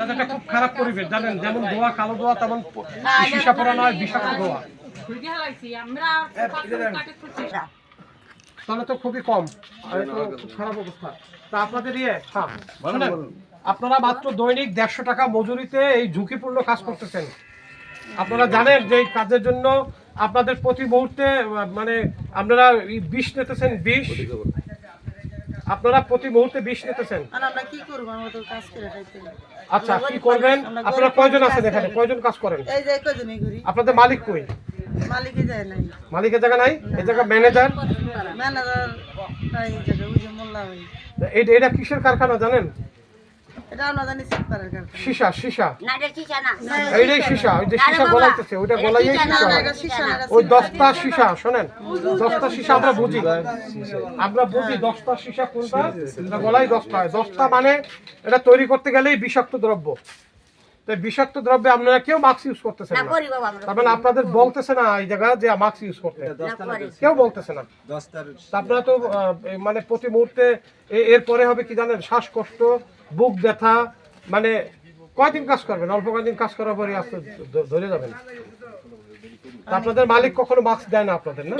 এটা একটা খুব খারাপ পরিবেশ জানেন? যেমন দোয়া কালো দোয়া তেমন সীসা পড়ানো হয় বিষাক্ত দোয়া তাহলে তো খুবই কম আর এ তো খুব খারাপ অবস্থা। তা আপনাদের ইয়ে হ্যাঁ আপনারা মাত্র দৈনিক দেড়শো টাকা মজুরিতে এই ঝুঁকিপূর্ণ কাজ করতেছেন। আপনারা জানেন যে এই কাজের জন্য আপনাদের প্রতি মুহূর্তে মানে আপনারা বিষ নিতেছেন বিষ। আপনারা প্রতি মুহূর্তে বিষ নিতেছেন। আর আমরা কি করব? আমরা তো কাজ করে খাইতে আচ্ছা কি করবেন? আপনারা কয়জন আছেন এখানে? কয়জন কাজ করেন? এই যে আপনাদের মালিক কই? মালিকে যায় নাই। মালিকের জায়গা নাই? এই জায়গা ম্যানেজার? ম্যানেজার এই জায়গায় ওই যে মোল্লা ভাই। এটা এটা কিসের কারখানা জানেন? এটা আমরা জানি সিপারের কারখানা। সীসা সীসা। না এটা চিচা না। এইটাই সীসা। ওই যে সীসা গলাইতেছে ওইটা গলাইয়ে সীসা না। এটা সীসা না, এটা ওই দশটা সীসা শোনেন। দশটা সীসা আমরা বুঝি। আমরা বুঝি দশটা সীসা কোনটা? এটা গলায় দশটা। দশটা মানে এটা তৈরি করতে গেলেই বিষাক্ত দ্রব্য। তো বিষাক্ত দ্রব্যে আপনারা কেউ মাস্ক ইউজ করতেছেন না না। করি বাবা আমরা। তার মানে আপনাদের বলতেছে না এই জায়গা যে মাস্ক ইউজ করতে। কেউ বলতেছে না। আপনারা তো মানে প্রতি মুহূর্তে এ- এরপরে হবে কি জানেন? শ্বাসকষ্ট বুক ব্যথা মানে কয়দিন কাজ করবেন? অল্প কয়দিন কাজ করার পরে আস্তে ধরে যাবেন। আপনাদের মালিক কখনো মাস্ক দেয় না আপনাদের না?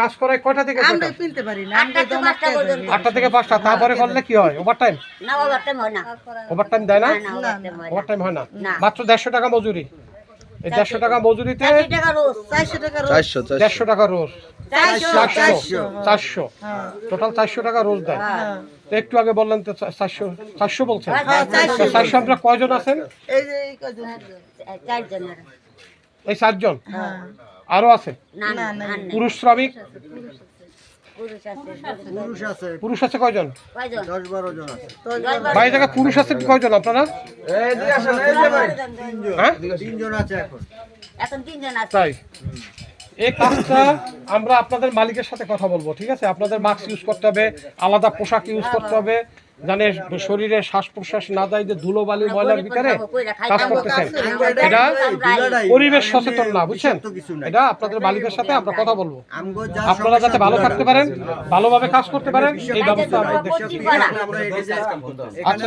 কাজ করায় কয়টা থেকে আমরা কিনতে পারি না আটটা থেকে পাঁচটা তারপরে করলে কি হয়? ওভার টাইম না বাবা টাইম হয় না। ওভার টাইম দেয় না? হয় ওভার টাইম হয় না। মাত্র দেড়শো টাকা মজুরি? দেড়শো টাকা মজুরিতে? চারশো টাকা রোজ চারশো টাকা রোজ। চারশো চারশো। দেড়শো টাকা রোজ। চারশো হ্যাঁ টোটাল চারশো। টাকা রোজ দেয়। হ্যাঁ। তো একটু আগে বললেন তো চারশো চারশো বলছেন? হ্যাঁ, চারশো। আপনারা কয়জন আছেন? এই এই এই চারজন? হ্যাঁ। আরও আছে। পুরুষ শ্রমিক? পুরুষ আছে পুরুষ আছে। পুরুষ কয়জন? কয়জন? দশ বারো জন আছে। ভাই জায়গা পুরুষ আছে কয়জন আপনারা? হ্যাঁ? তিনজন আছে এখন। এখন তিনজন আছে। তাই। এই কাজটা আমরা আপনাদের মালিকের সাথে কথা বলব ঠিক আছে? আপনাদের মাস্ক ইউজ করতে হবে আলাদা পোশাক ইউজ করতে হবে জানে শরীরে শ্বাস প্রশ্বাস না যায় যে ধুলো বালি ময়লার ভিতরে কাজ করতেছেন। এটা পরিবেশ সচেতন না, বুঝছেন? এটা আপনাদের মালিকের সাথে আমরা কথা বলব। আপনারা যাতে ভালো থাকতে পারেন, ভালোভাবে কাজ করতে পারেন, এই ব্যবস্থা আচ্ছা।